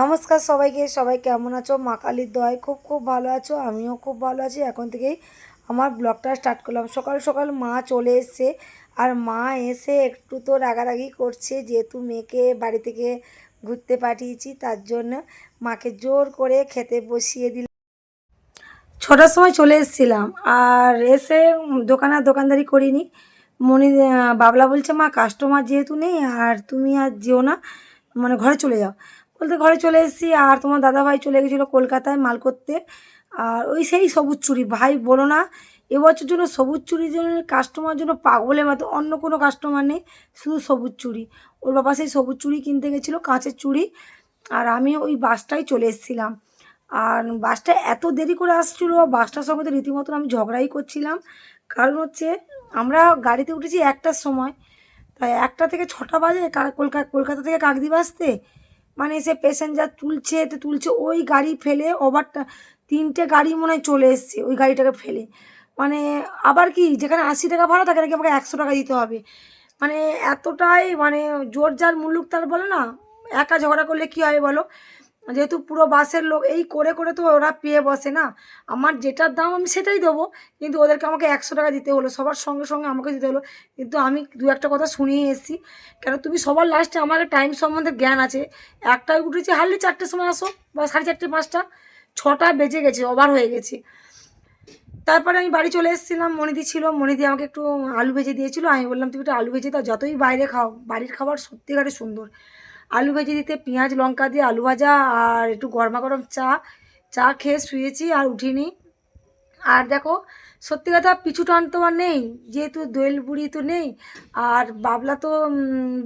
নমস্কার সবাইকে, সবাই কেমন আছো? মা কালীর দয় খুব খুব ভালো আছো, আমিও খুব ভালো আছি। এখন থেকেই আমার ব্লগটা স্টার্ট করলাম। সকাল সকাল মা চলে এসছে আর মা এসে একটু তো রাগারাগি করছে, যেহেতু মেয়েকে বাড়ি থেকে ঘুরতে পাঠিয়েছি, তার জন্য মাকে জোর করে খেতে বসিয়ে দিলাম। ছটার সময় চলে এসেছিলাম আর এসে দোকানে আর দোকানদারি করিনি। মনি বাবলা বলছে, মা কাস্টমার যেহেতু নেই আর তুমি আর যেও না মানে ঘরে চলে যাও। বলতে ঘরে চলে এসেছি আর তোমার দাদাভাই চলে গেছিল কলকাতায় মাল করতে। আর ওই সেই সবুজ চুরি ভাই বলো না, এবছর জন্য সবুজ চুড়ির জন্য কাস্টমার জন্য পাগলের মতো, অন্য কোনো কাস্টমার নেই, শুধু সবুজ চুরি ওর বাবা সেই সবুজ চুরি কিনতে গেছিল, কাঁচের চুড়ি। আর আমি ওই বাসটাই চলে এসেছিলাম। আর বাসটা এত দেরি করে আসছিল, বাসটার সঙ্গে তো রীতিমতন আমি ঝগড়াই করছিলাম। কারণ হচ্ছে আমরা গাড়িতে উঠেছি একটার সময়, তাই একটা থেকে ছটা বাজে কলকাতা কলকাতা থেকে কাকদ্বীপ আসতে মানে সে প্যাসেঞ্জার তুলছে, তো তুলছে, ওই গাড়ি ফেলে ওভারটা তিনটে গাড়ি মনে হয় চলে এসছে, ওই গাড়িটাকে ফেলে। মানে আবার কি, যেখানে আশি টাকা ভাড়া, তাকে নাকি আমাকে একশো টাকা দিতে হবে। মানে এতটাই মানে জোর যার মুল্লুক তার বলে না, একা ঝগড়া করলে কী হয় বলো? যেহেতু পুরো বাসের লোক, এই করে করে তো ওরা পেয়ে বসে না। আমার যেটার দাম আমি সেটাই দেবো। কিন্তু ওদেরকে আমাকে একশো টাকা দিতে হলো, সবার সঙ্গে সঙ্গে আমাকে দিতে হলো। কিন্তু আমি দু একটা কথা শুনিয়ে এসেছি। কেন তুমি সবার লাস্টে আমার টাইম সম্বন্ধে জ্ঞান আছে। একটাই উঠেছি হারলি চারটের সময় আসো, বা সাড়ে চারটে, পাঁচটা, ছটা বেজে গেছে ওভার হয়ে গেছে। তারপরে আমি বাড়ি চলে এসেছিলাম মনিদি ছিল মনিদি আমাকে একটু আলু ভেজে দিয়েছিল। আমি বললাম, তুমি একটু আলু ভেজে দাও, যতই বাইরে খাও, বাড়ির খাবার সত্যিকারে সুন্দর। আলু ভেজে দিতে, পেঁয়াজ, লঙ্কা দিয়ে আলু ভাজা আর একটু গরমা গরম চা। চা খেয়ে শুয়েছি আর উঠিনি। আর দেখো, সত্যি কথা পিছু টান তো আর নেই, যেহেতু দোয়েল বুড়ি তো নেই, আর বাবলা তো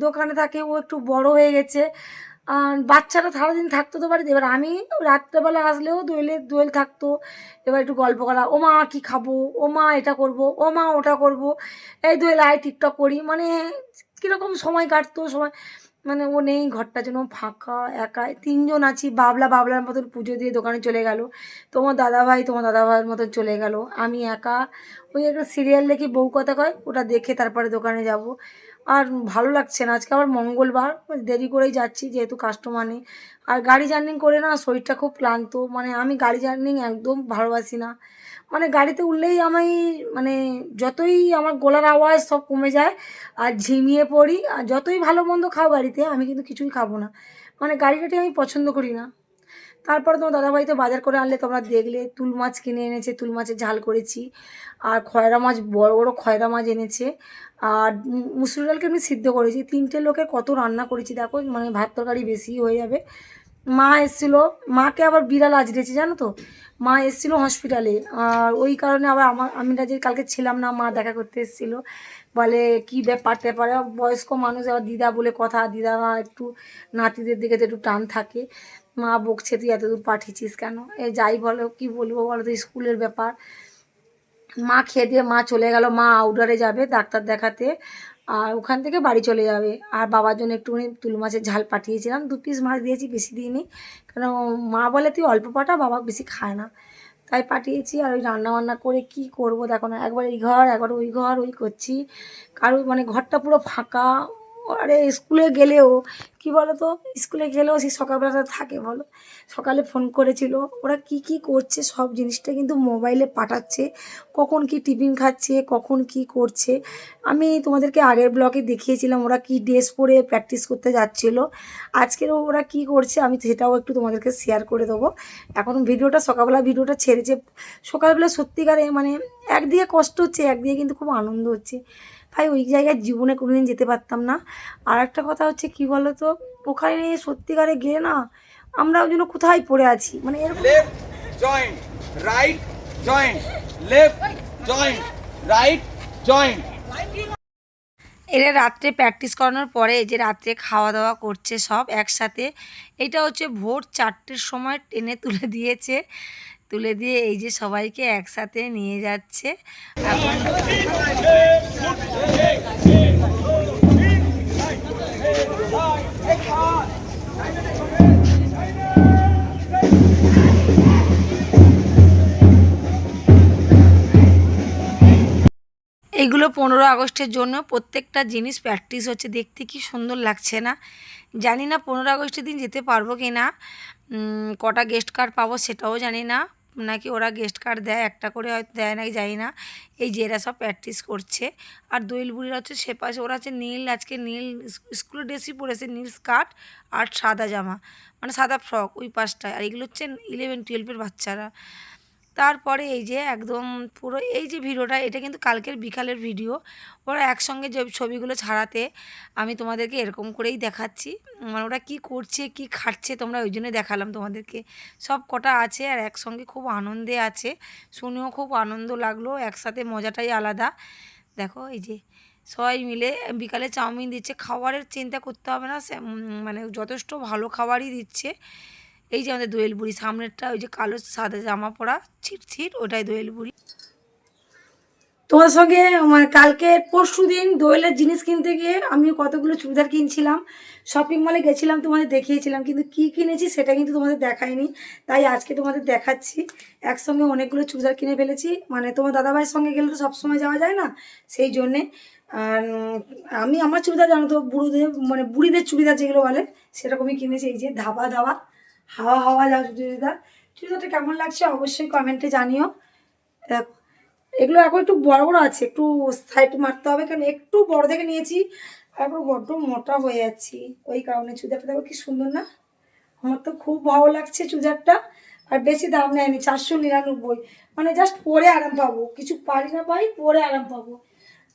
দোকানে থাকে, ও একটু বড় হয়ে গেছে। বাচ্চারা সারাদিন থাকতো তো বাড়িতে, এবার আমি রাত্রেবেলা আসলেও দোয়েলে, দোয়েল থাকতো। এবার একটু গল্প করা, ও মা, কী খাব? ও মা, এটা করব? ও মা, ওটা করব? এই দোয়েল আয় টিকটক করি মানে কীরকম সময় কাটতো, সময় মানে ও নেই, ঘরটা যেন ফাঁকা একাই তিনজন আছি, বাবলা বাবলার মতন পুজো দিয়ে দোকানে চলে গেল। তোমার দাদাভাই তোমার দাদাভাইয়ের মতন চলে গেল। আমি একা। ওই একটা সিরিয়াল দেখি বউ কথা কয়, ওটা দেখে তারপরে দোকানে যাব। আর ভালো লাগছে না, আজকে আবার মঙ্গলবার দেরি করেই যাচ্ছি যেহেতু কাস্টমার নেই। আর গাড়ি জার্নি করে না, শরীরটা খুব ক্লান্ত। মানে আমি গাড়ি জার্নি একদম ভালোবাসি না। মানে গাড়িতে উঠলেই আমি মানে যতই আমার গলার আওয়াজ সব কমে যায় আর ঝিমিয়ে পড়ি, আর যতই ভালো মন্দ খাও গাড়িতে, আমি কিন্তু কিছুই খাব না। মানে গাড়িটাটি আমি পছন্দ করি না। তারপরে তোমার দাদাভাই তো বাজার করে আনলে তোমরা দেখলে, তুল মাছ কিনে এনেছে, তুল মাছের ঝাল করেছি। আর খয়রা মাছ, বড় বড় খয়রা মাছ এনেছে। আর মুসুর ডালকে আমি সিদ্ধ করেছি। তিনটে লোকে কত রান্না করেছি, দেখো মানে ভাত তরকারি বেশি হয়ে যাবে। মা এসেছিল, মাকে আবার বিড়াল আজড়েছে, জানো তো? মা এসেছিল হসপিটালে আর ওই কারণে আবার আমার আমি যে কালকে ছিলাম না, মা দেখা করতে এসেছিল। বলে, কী ব্যাপার ট্যাপার? বয়স্ক মানুষ, আবার দিদা বলে কথা, দিদা মা একটু নাতিদের দিকে তো একটু টান থাকে। মা বকছে, তুই এত দূর পাঠিয়েছিস কেন? এ যাই বলো, কি বলব বলো তো, স্কুলের ব্যাপার। মা খেয়ে দিয়ে মা চলে গেল, মা আউটারে যাবে, ডাক্তার দেখাতে। আর ওখান থেকে বাড়ি চলে যাবে। আর বাবার জন্য একটুখানি তুল মাছের ঝাল পাঠিয়েছিলাম। দু পিস মাছ দিয়েছি, বেশি দিইনি। কারণ মা বলে, তুই অল্প পাটা, বাবা বেশি খায় না। তাই পাঠিয়েছি আর ওই রান্না বান্না করে কি করব, দেখো না। একবার এই ঘর, একবার ওই ঘর, ওই করছি। কারও মানে ঘরটা পুরো ফাঁকা। আরে স্কুলে গেলেও, কি বলো তো স্কুলে গেলেও সেই সকালবেলাটা থাকে, বলো? সকালে ফোন করেছিল, ওরা কি কি করছে সব জিনিসটা কিন্তু মোবাইলে পাঠাচ্ছে, কখন কি টিফিন খাচ্ছে, কখন কি করছে। আমি তোমাদেরকে আগের ব্লগে দেখিয়েছিলাম ওরা কি ড্রেস পরে প্র্যাকটিস করতে যাচ্ছিল। আজকেরও ওরা কি করছে আমি সেটাও একটু তোমাদেরকে শেয়ার করে দেবো। এখন ভিডিওটা, সকালবেলা ভিডিওটা ছেড়েছে। সকালবেলা সত্যিকারে মানে একদিকে কষ্ট হচ্ছে, একদিকে কিন্তু খুব আনন্দ হচ্ছে। ভাই ওই জায়গায় জীবনে কোনোদিন যেতে পারতাম না। আর একটা কথা হচ্ছে কি বলো তো ওখানে সত্যিকারে গিয়ে না আমরা ওই জন্য কোথায় পড়ে আছি। মানে এরকম joint এরা রাত্রে প্র্যাকটিস করানোর পরে যে রাত্রে খাওয়া দাওয়া করছে সব একসাথে এটা হচ্ছে ভোর চারটের সময় টেনে তুলে দিয়েছে। তুলে দিয়ে এই যে সবাইকে একসাথে নিয়ে যাচ্ছে। এইগুলো পনেরো আগস্টের জন্য প্রত্যেকটা জিনিস প্র্যাকটিস হচ্ছে। দেখতে কি সুন্দর লাগছে না? জানি না পনেরো আগস্টের দিন যেতে পারব কি না। কটা গেস্ট কার্ড পাবো সেটাও জানি না। নাকি ওরা গেস্ট কার্ড দেয়, একটা করে হয়তো দেয় নাকি যাই না। এই যে এরা সব প্র্যাকটিস করছে। আর দোয়েল বুড়িরা হচ্ছে সে পাশে, ওরা হচ্ছে নীল, আজকে নীল স্কুলের ড্রেসই পরেছে, নীল স্কার্ট আর সাদা জামা। মানে সাদা ফ্রক ওই পাশটায়। আর এগুলো হচ্ছে ইলেভেন টুয়েলভের বাচ্চারা। তারপরে এই যে একদম পুরো এই যে ভিডিওটা, এটা কিন্তু কালকের বিকালের ভিডিও। ওরা একসঙ্গে যে ছবিগুলো ছাড়াতে আমি তোমাদেরকে এরকম করেই দেখাচ্ছি। মানে ওরা কী করছে, কি খাচ্ছে তোমরা ওই জন্য দেখালাম তোমাদেরকে। সব কটা আছে আর একসঙ্গে খুব আনন্দে আছে। শুনেও খুব আনন্দ লাগল, একসাথে মজাটাই আলাদা। দেখো এই যে সবাই মিলে বিকালে চাউমিন দিচ্ছে। খাবারের চিন্তা করতে হবে না মানে যথেষ্ট ভালো খাবারই দিচ্ছে। এই যে আমাদের দোয়েল বুড়ি, সামনেরটা ওই যে কালো সাদা জামা পরা, ছিট ছিট, ওটাই দোয়েল বুড়ি। তোমার সঙ্গে মানে কালকে পরশু দিন দোয়েলের জিনিস কিনতে গিয়ে আমি কতগুলো চুড়িদার কিনছিলাম শপিং মলে গেছিলাম, তোমাদের দেখিয়েছিলাম, কিন্তু কি কিনেছি সেটা কিন্তু তোমাদের দেখায়নি তাই আজকে তোমাদের দেখাচ্ছি। একসঙ্গে অনেকগুলো চুড়িদার কিনে ফেলেছি মানে তোমার দাদাভাইয়ের সঙ্গে গেলে তো সবসময় যাওয়া যায় না, সেই জন্যে। আর আমি আমার চুড়িদার জানো তো, বুড়োদের মানে বুড়িদের চুড়িদার যেগুলো বলে, সেরকমই কিনেছি, এই যে ধাবা ধাবা। হাওয়া হাওয়া যাও চুড়িদার চুড়িদারটা কেমন লাগছে? অবশ্যই কমেন্টে জানিও। এগুলো এখন একটু বড় বড় আছে, একটু সাইড মারতে হবে, কারণ একটু বড় থেকে নিয়েছি এখন বড্ড মোটা হয়ে যাচ্ছি। ওই কারণে চুড়িদারটা দেখো কি সুন্দর না? আমার তো খুব ভালো লাগছে চুড়িদারটা, আর বেশি দাম নেয়নি, চারশো নিরানব্বই। মানে জাস্ট পরে আরাম পাবো। কিছু পারি না পাই পরে আরাম পাবো।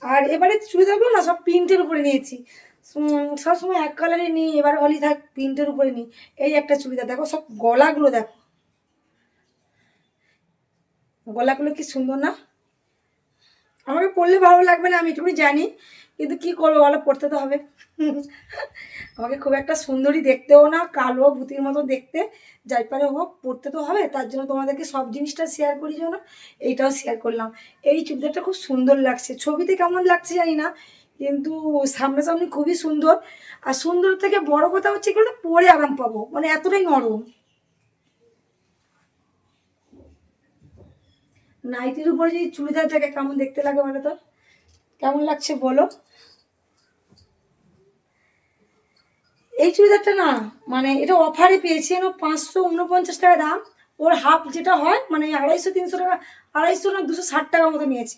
আর এবারে চুড়িদারগুলো না সব প্রিন্টের উপরে নিয়েছি। সবসময় এক কালারে নিই, এবার হলি থাক প্রিন্টের উপরে নিই। এই একটা চুড়িদার দেখো সব গলাগুলো দেখো। গলাগুলো কি সুন্দর না? আমাকে পড়লে ভালো লাগবে না, আমি এটুকুনি জানি, কিন্তু কি করব বলো, পড়তে তো হবে। আমাকে খুব একটা সুন্দরী দেখতেও না, কালো ভূতির মতো দেখতে। যাই পারে হোক, পড়তে তো হবে, তার জন্য তোমাদেরকে সব জিনিসটা শেয়ার করি জন্য এইটাও শেয়ার করলাম। এই চুড়িদারটা খুব সুন্দর লাগছে, ছবিতে কেমন লাগছে জানি না কিন্তু সামনাসামনি খুবই সুন্দর। আর সুন্দর থেকে বড় কথা হচ্ছে এগুলো পরে আরাম পাবো। মানে এতটাই নরম। নাইটির উপরে যদি চুড়িদারটাকে কেমন দেখতে লাগে বলো তো? কেমন লাগছে বলো? এই চুড়িদারটা না মানে এটা অফারে পেয়েছি যেন পাঁচশো উনপঞ্চাশ টাকা দাম। ওর হাফ যেটা হয় মানে আড়াইশো, তিনশো টাকা, আড়াইশো না দুশো ষাট টাকা মতো নিয়েছি।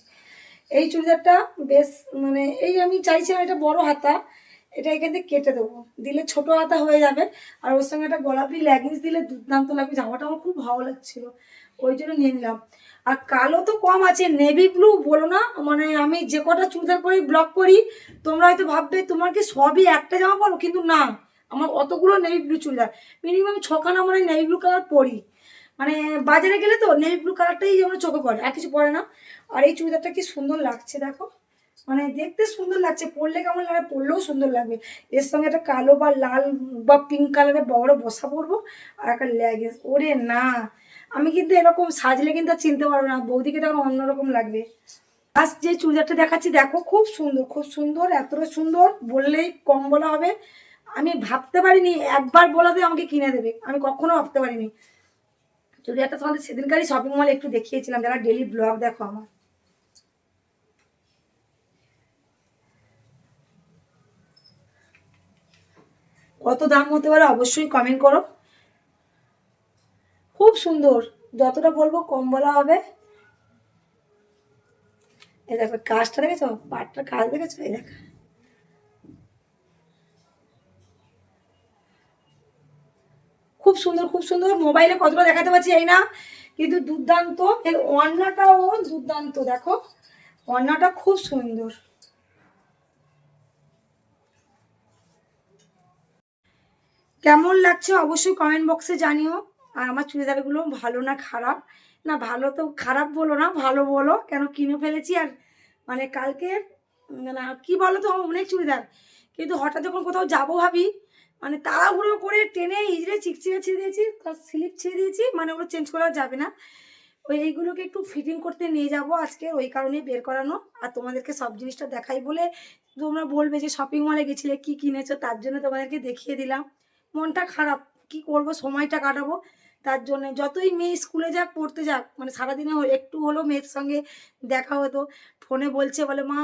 এই চুড়িদারটা বেশ মানে এই আমি চাইছিলাম এটা বড় হাতা, এটা এখান থেকে কেটে দেবো। দিলে ছোট হাতা হয়ে যাবে, আর ওর সঙ্গে একটা গোলাপি লেগিংস দিলে দুর্দান্ত লাগবে। জামাটা আমার খুব ভালো লাগছিল, ওই জন্য নিয়ে নিলাম। আর কালো তো কম আছে নেভি ব্লু বলো না মানে আমি যে কটা চুড়িদার পরে ব্লগ করি, তোমরা হয়তো ভাববে, তোমার কি সবই একটা জামা পরো? কিন্তু না, আমার অতগুলো নেভি ব্লু চুড়িদার। মিনিমাম ছখানা মানে নেভি ব্লু কালার পরি। মানে বাজারে গেলে তো নেভি ব্লু কালারটাই যেমন চোখে পড়ে, আর কিছু পড়ে না। আর এই চুড়িদারটা কি সুন্দর লাগছে দেখো। মানে দেখতে সুন্দর লাগছে, পরলে কেমন লাগে, পরলেও সুন্দর লাগবে। এর সঙ্গে একটা কালো বা লাল বা পিঙ্ক কালারের বড় বসা পরবো, আর একটা লেগিংস। ওরে না, আমি কিন্তু এরকম সাজলে কিন্তু আর চিনতে পারব না, বৌদিকে তখন অন্যরকম লাগবে। আজ যে চুড়িদারটা দেখাচ্ছি, দেখো, খুব সুন্দর খুব সুন্দর, এতটা সুন্দর, বললেই কম বলা হবে। আমি ভাবতে পারিনি, একবার বলাতে আমাকে কিনে দেবে, আমি কখনো ভাবতে পারিনি। চুড়িদারটা তোমাদের সেদিনকারই শপিং মল একটু দেখিয়েছিলাম, যারা ডেলি ব্লগ দেখো আমার। কত দাম হতে পারে অবশ্যই কমেন্ট করো। খুব সুন্দর, যতটা বলব কম বলা হবে। এই দেখো, কাজটা দেখেছ? পাটটার কাজ দেখেছ? এই দেখো। খুব সুন্দর খুব সুন্দর। মোবাইলে কতটা দেখাতে পারছি এই না, কিন্তু দুর্দান্ত। এর অন্যটাও দুর্দান্ত, দেখো। অন্যটা খুব সুন্দর। কেমন লাগছে অবশ্যই কমেন্ট বক্সে জানিও। আর আমার চুড়িদারগুলো ভালো না খারাপ? না, ভালো তো খারাপ বলো না, ভালো বলো। কেন কিনে ফেলেছি আর মানে কালকে, না কি বলো তো অনেক চুড়িদার। কিন্তু হঠাৎ যখন কোথাও যাব ভাবি মানে তাড়াহুড়ো করে টেনে চিকচিকে ছেড়ে দিয়েছি তার স্লিপ ছেড়ে দিয়েছি মানে ওগুলো চেঞ্জ করা যাবে না। ওই এইগুলোকে একটু ফিটিং করতে নিয়ে যাব আজকে ওই কারণেই বের করানো। আর তোমাদেরকে সব জিনিসটা দেখাই বলে তোমরা বলবে যে শপিং মলে গেছিলে, কি কিনেছো, তার জন্য তোমাদেরকে দেখিয়ে দিলাম। মনটা খারাপ, কি করব, সময়টা কাটাবো। তার জন্য যতই মেয়ে স্কুলে যাক, পড়তে যাক মানে সারাদিনে একটু হলেও মেয়ের সঙ্গে দেখা হতো। ফোনে বলছে, বলে, মা,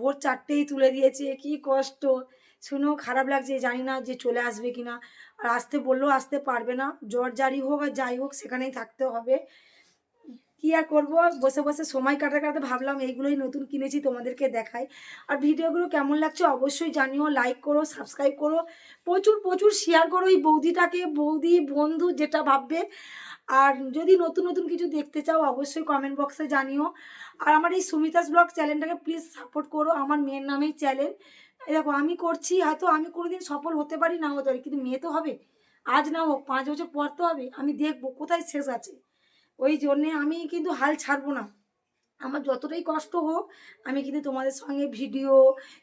ভোর চারটেই তুলে দিয়েছে, কি কষ্ট। শুনেও খারাপ লাগছে, জানি না যে চলে আসবে কি না আর আসতে বললেও আসতে পারবে না। জ্বর জারি হোক আর যাই হোক, সেখানেই থাকতে হবে। কি আর করব? বসে বসে সময় কাটাতে কাটাতে ভাবলাম, এইগুলোই নতুন কিনেছি তোমাদেরকে দেখাই। আর ভিডিওগুলো কেমন লাগছে অবশ্যই জানিও লাইক করো সাবস্ক্রাইব করো। প্রচুর প্রচুর শেয়ার করো এই বৌদিটাকে, বৌদি, বন্ধু, যেটা ভাববে। আর যদি নতুন নতুন কিছু দেখতে চাও, অবশ্যই কমেন্ট বক্সে জানিও। আর আমার এই সুমিতাস ব্লগ চ্যানেলটাকে প্লিজ সাপোর্ট করো, আমার মেয়ের নামেই চ্যানেল দেখো, আমি করছি, হয়তো আমি কোনোদিন সফল হতে পারি না হতে পারি, কিন্তু মেয়ে তো হবে। আজ না হোক, পাঁচ বছর পর তো হবে, আমি দেখব কোথায় শেষ আছে। ওই জন্যে আমি কিন্তু হাল ছাড়বো না। আমার যতটাই কষ্ট হোক, আমি কিন্তু তোমাদের সঙ্গে ভিডিও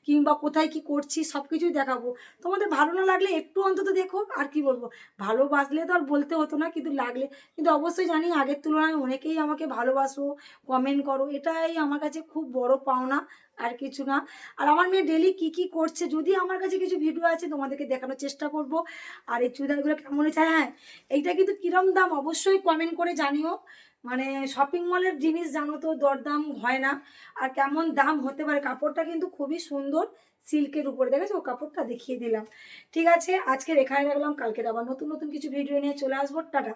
কিংবা কোথায় কি করছি সব কিছুই দেখাবো। তোমাদের ভালো না লাগলে একটু অন্তত দেখো, আর কি বলব? ভালোবাসলে তো আর বলতে হতো না, কিন্তু লাগলে। কিন্তু অবশ্যই জানি আগের তুলনায় অনেকেই আমাকে ভালোবাসো কমেন্ট করো, এটাই আমার কাছে খুব বড় পাওনা, আর কিছু না। আর আমার মেয়ে ডেলি কি কি করছে, যদি আমার কাছে কিছু ভিডিও আছে, তোমাদেরকে দেখানোর চেষ্টা করব। আর এই চুড়িদারগুলো কেমন হয়েছে? হ্যাঁ এইটা কিন্তু কিরম দাম? অবশ্যই কমেন্ট করে জানিও। মানে শপিং মলের জিনিস জানো তো দরদাম হয় না। আর কেমন দাম হতে পারে, কাপড়টা কিন্তু খুবই সুন্দর সিল্কের উপরে। দেখেছ? কাপড়টা দেখিয়ে দিলাম। ঠিক আছে আজকে এখানে রাখলাম। কালকে আবার নতুন নতুন কিছু ভিডিও নিয়ে চলে আসব। টাটা।